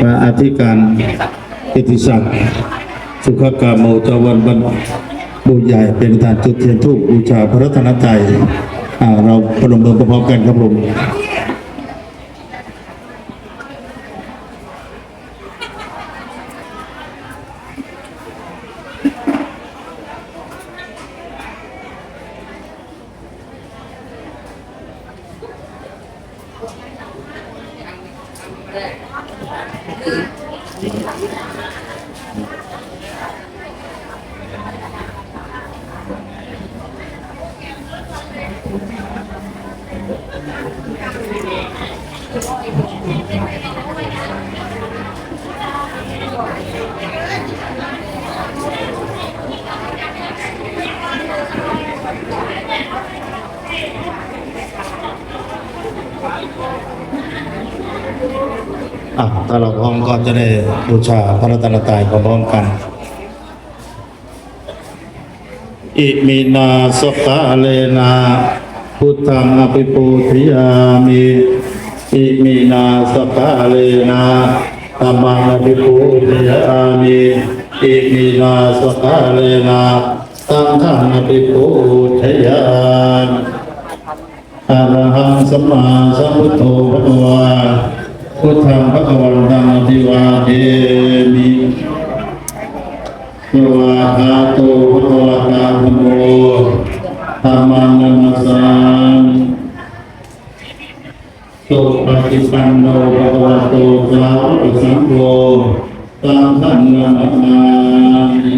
พระอธิการอิติศักดิ์สุขกาโมจวันบรรบุญใหญ่เป็นฐานจุดเทียนทูบบูชาพระรัตนตรัยเราประนมมือพร้อมกันครับผม อะถ้าเราพร้อมก็จะได้บูชาพระรัตนตรัยพร้อมกัน อิมินาสกาเลนะพุทธังอภิปูทิยามิอิมินาสกาเลนะธัมมังอภิปูทิยามิอิมินาสกาเลนะสังฆังอภิปูทิยามิอระหังสัมมาสัมพุทโธพระวา พุทธังพระกวันตังอภิวาเทมิภวาคาโตภควตาธรรมโมธรรมังนัมสสามิสุปฏิปันโนภะวะโตสาวกสังโฆสังฆังนัมสสามิ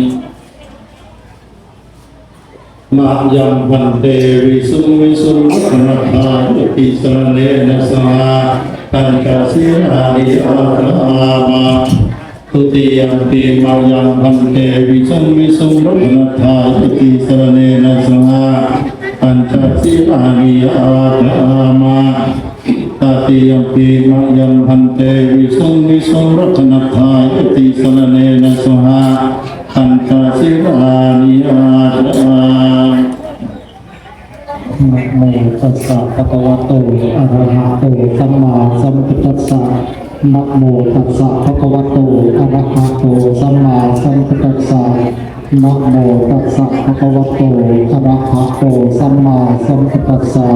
มายังพันเตวิสุวิสุงวัฒนธาตุปิสรเนนสมาตันกสิรานิอาคามาทุติยัมปีมายังพันเตวิสุวิสุงวัฒนธาตุปิสรเนนสมาตันกสิรานิอาคามาตติยัมปีมายังพันเตวิสุวิสุงวัฒนธาตุปิสรเนนสมา ตันกสิรานิอาคานะโมตัสสะภะคะวะโตอะระหะโตสัมมาสัมพุทธัสสะนะโมตัสสะภะคะวะโตอะระหะโตสัมมาสัมพุทธัสสะนะโมตัสสะภะคะวะโตอะระหะโตสัมมาสัมพุทธัสสะ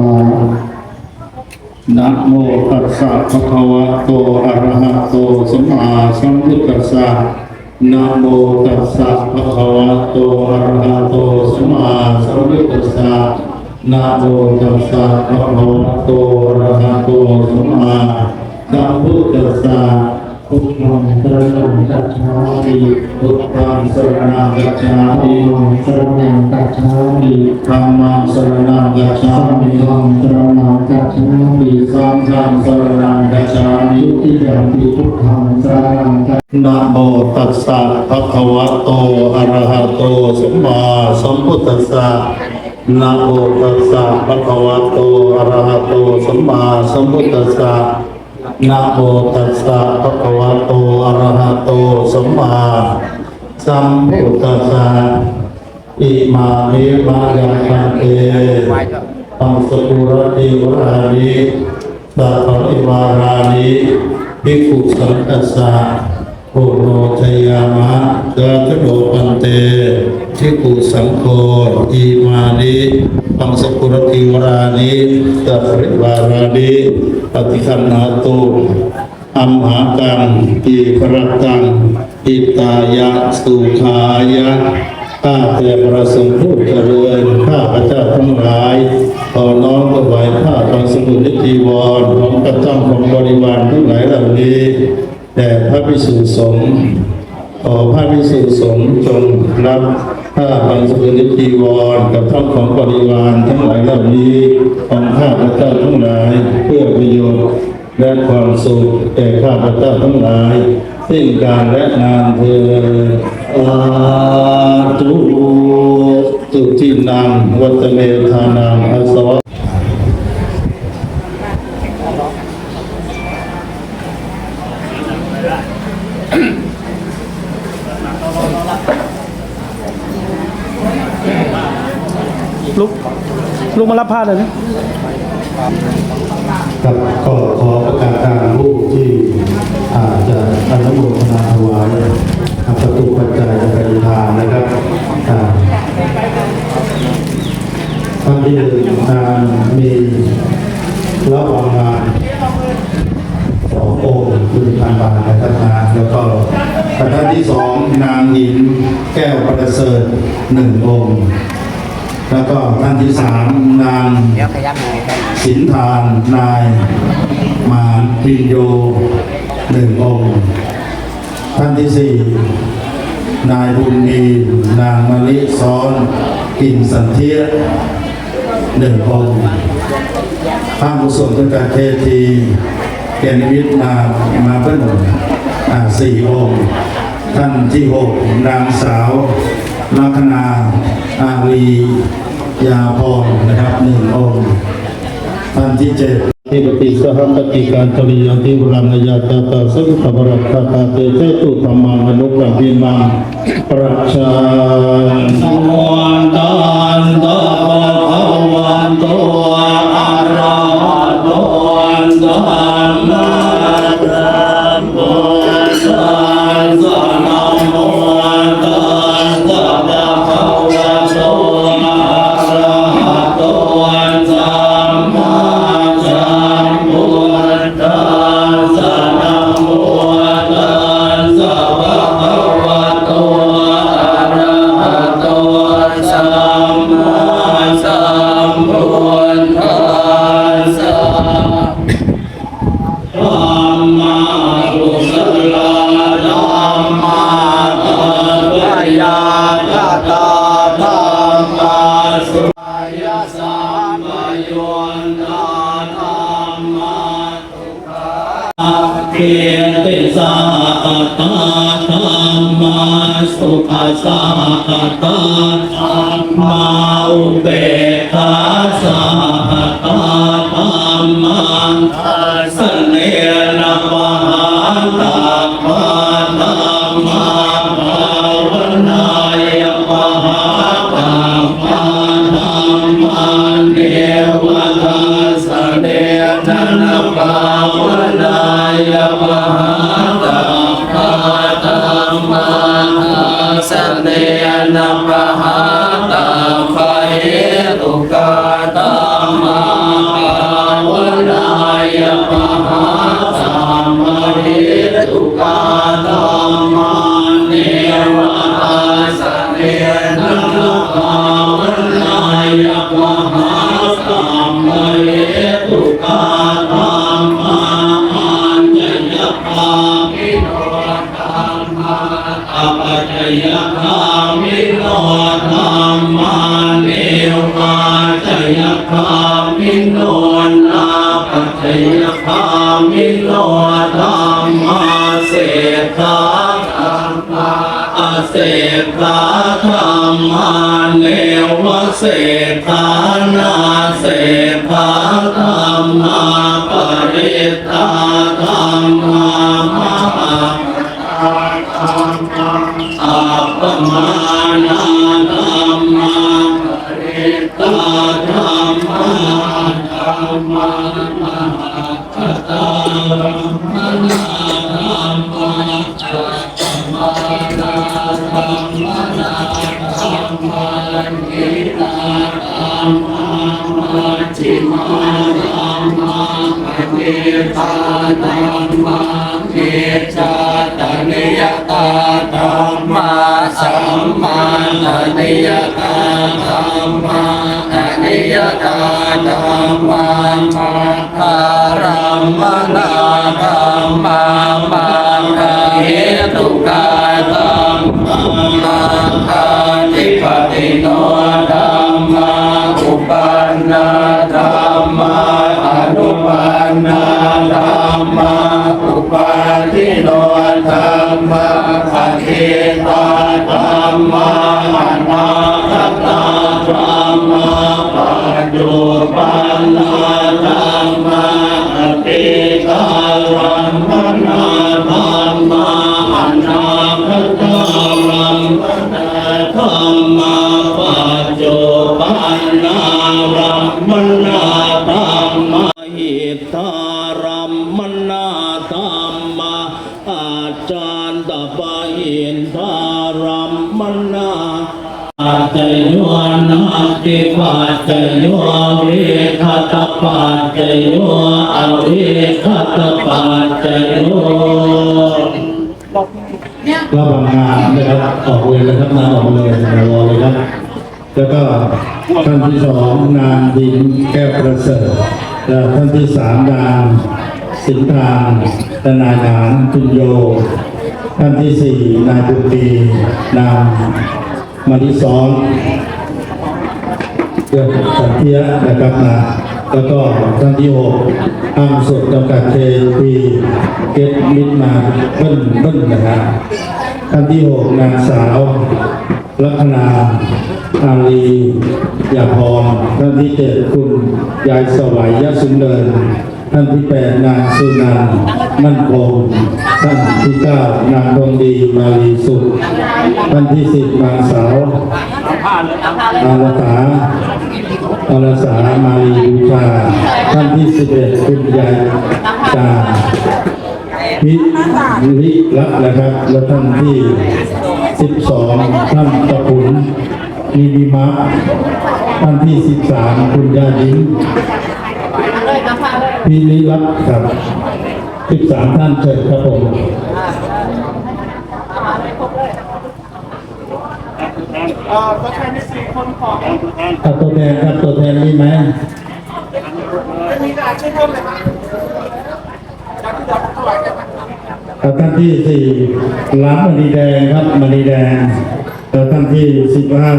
นะโมตัสสะภะคะวะโตอะระหะโตสัมมาสัมพุทธัสสะ นะโมตัสสะภะคะวะโตอะระหะโตสัมมาสัมพุทธัสสะนะโมตัสสะภะคะวะโตอะระหะโตสัมมาสัมพุทธัสสะพุทธังสรณังกัจฉามิพุทธังสรณังกัจฉามิธัมมังสรณังกัจฉามิธัมมังสรณังกัจฉาสังมิฆังสรณังกัจฉามิสังฆังสรณังกัจฉามิทุติยมปิพุทธังสรณัง นะโมตัสสะภะคะวะโตอะระหะโตสัมมาสัมพุทธัสสะนะโมตัสสะภะคะวะโตอะระหะโตสัมมาสัมพุทธัสสะนะโมตัสสะภะคะวะโตอะระหะโตสัมมาสัมพุทธัสสะอิมานิมายังคันเตปังสกุรติวรานิสัพพะริวารานิภิกขุสังกัสสะ โอโนชยามะกาตโดปันเตทิกุสังโฆอีมานิปังสกุรติวรานิสัพริวารานิปฏิคันนาตุอัมหากังอีพระกังอิตายะสุขายะข้าแต่ประสงค์ผู้เจริญข้าพระเจ้าทั้งหลายขอน้อมถวายผ้าบางสมุนิจีวรของพระเจ้าของบริวารทั้งหลายเหล่านี้ แต่พระภิกษุสงฆ์ขอพระภิกษุสงฆ์จงรับผ้าบางสกุลนิจีวรกับท่องของบริวารทั้งหลายเหล่านี้ของข้าพเจ้าทั้งหลายเพื่อประโยชน์และความสุขแก่ข้าพเจ้าทั้งหลายสิ้นการและนานเธออาตุตุทินังวัตเมธานังอสว มรับผ้าเลยนะ ครับก็ขอประกาศการรูปที่อาจจะอนุโมทนาถวายประตูปัจจัยเป็นทานนะครับท่านที่มีระหว่างงานสององค์คุณพันบาทนะครับนะแล้วก็ประานที่สองนางหญินแก้วประเสริฐหนึ่งองค์ แล้วก็ท่านที่สามนางสินทานนาย มานพินโยหนึ่งองค์ ท่านที่สี่นายบุญมีนางมะลิซ้อนกินสันเทียหนึ่งองค์พระกุศลประกาศเททีเกณฑ์วิทย์มามาเพิ่มอ่าสี่องค์ ท่านที่หกนางสาว ลัคนาอารียาพรนะครับหนึ่งองค์ท่านที่เจ็ดทีปฏิสหปฏิการตริยันติวรังยาตาตาสัพพะบรัตตาตาเตเจตุธรรมังอนุกรรมิมังประชาสังวันตันตะภะวันโตอะระหะโตสัมมา เกียรติสาตาธรรมาสุขสาตาธรรมาอุเบ สาธรรมาอาเสธาธรรมาเนวเสธานาเสธา มามาจิมาธรรมาเมตตาธรรมาเมตตาเนยตาธรรมาสัมมาเนยตาธรรมาเนยตาธรรมามาคารมมนาธรรมามาเหตุกาธรรมาทิปติโน ธรรมาอนุปันนาธรรมาอุปาทิโนธรรมาอธิตาธรรมาอนาคตธรรมาปัจจุบันนา ฏิปัจจโยวิคัตปัจจโยอวิคัตปัจจโยระหว่างงานนะครับออกเลยนะครับนางออกเลยรอเลยครับแล้วก็ท่านที่สองนางดินแก้วประเสริฐและท่านที่สามนางสินทานและนายานจุนโย ท่านที่สี่นายบุตรีนางมาริซ้อน เกิดสันเทียนะครับนะแล้วก็ท่านที่หกอ้างสุดจำกัดเคปีเกตมิดมาเบิ้ลเบิ้ลนะครับท่านที่หกนางสาวลัคนาอาลียาพรท่านที่เจ็ดคุณยายสวัยยะสุนเดิน ท่านที่แปดนางสุนันมั่นคงท่านที่เก้านางดวงดีมาลีสุขท่านที่สิบนางสาวอารสาอารสามาลีบูชาท่านที่สิบเอ็ดคุณยายจาพิริละนะครับ และท่านที่สิบสองท่านตะพุนมีดีมะท่านที่สิบสามคุณยายิ้ม ดิงพิริละครับสิบสามท่านเชิญครับผมเอาตัวแทนครับตัวแทนมีไหมแล้วท่านที่สี่ร้านมณีแดงครับมณีแดงท่านที่สิบห้า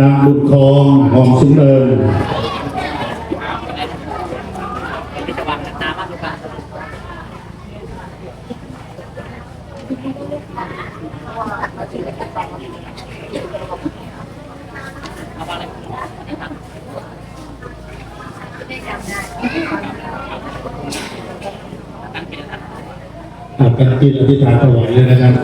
นางบุญคองหอมสุนเนิน อะกันกินอธิษฐานถวายเลยนะครับ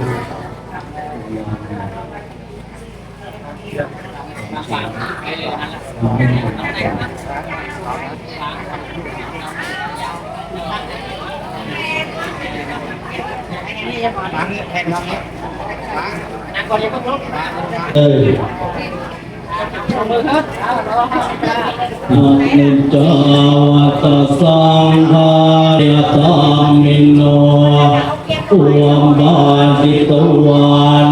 เอ้ยอนิจวัตสังหารยตามิโนอุมบาสิตวานิรวน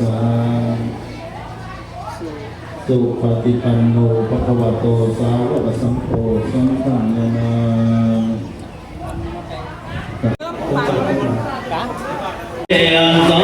สาสุปฏิปันโนภะคะวะโตสาวกสัมโพสัมปันนาเตยสา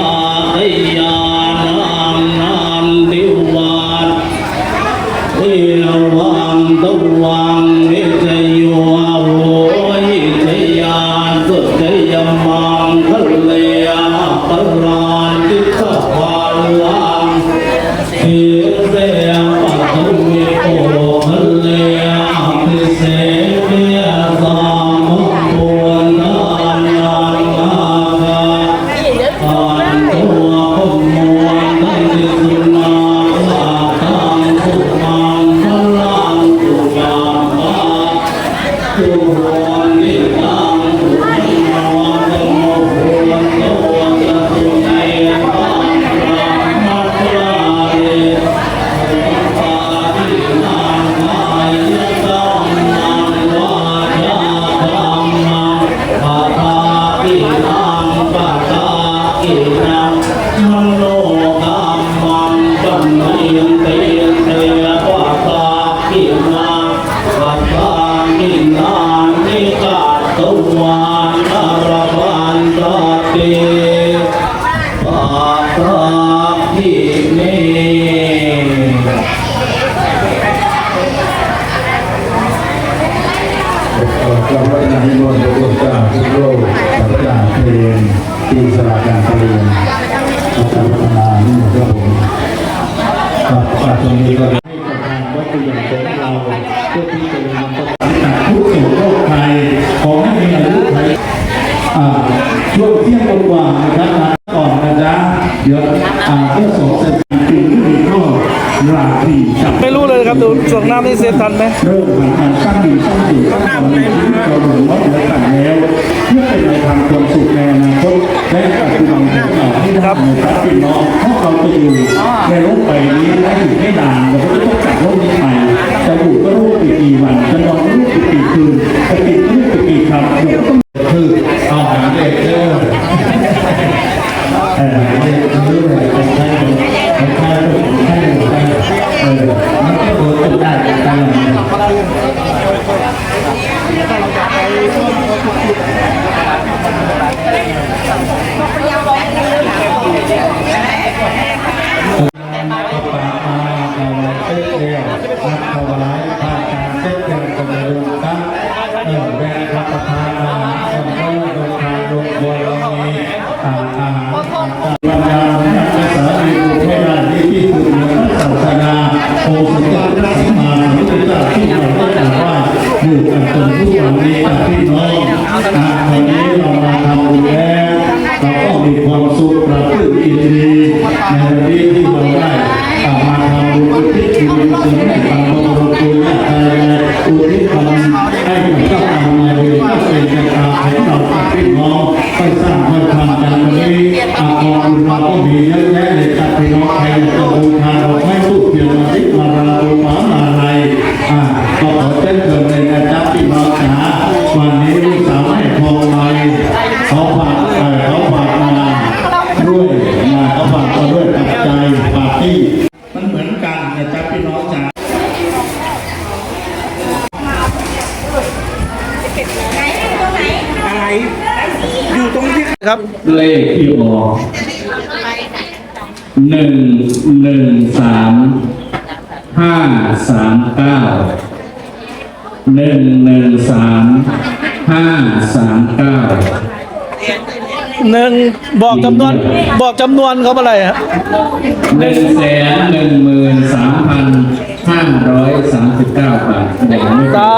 เดี๋ยวอ่สอบสร็จจที่มีข้อราตรีไม่รู้เลยครับดูส่งน้ำนี่เสร็จทันไหมเริ่มผ่าการตั้งอยู่ตั้งอยู่ตั้งน้ำในชีวิเราหนุนว่าเลืต่างแล้วเพื่อเป็นในทางความสุขในอนาคตและการปฏิบัติต่อที่ได้ในพระพี่น้องเพราะเราจะอยู่ในโลกใบนี้ได้อยู่ไม่นานเราก็ต้องจากโลกนี้ไปจะอยู่ก็รู้ปีกี่วันจะนอนรู้ปีกี่คืนจะติดโลกปีกี่ครับ ครับ เลขที่ออกหนึ่งหนึ่งสามห้าสามเก้าหนึ่งหนึ่งสามห้าสามเก้าหนึ่งบอกจำนวนบอกจำนวนเขาอะไรฮะหนึ่งแสนหนึ่งหมื่นสามพันห้าร้อยสามสิบเก้าบาทสา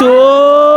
ธุ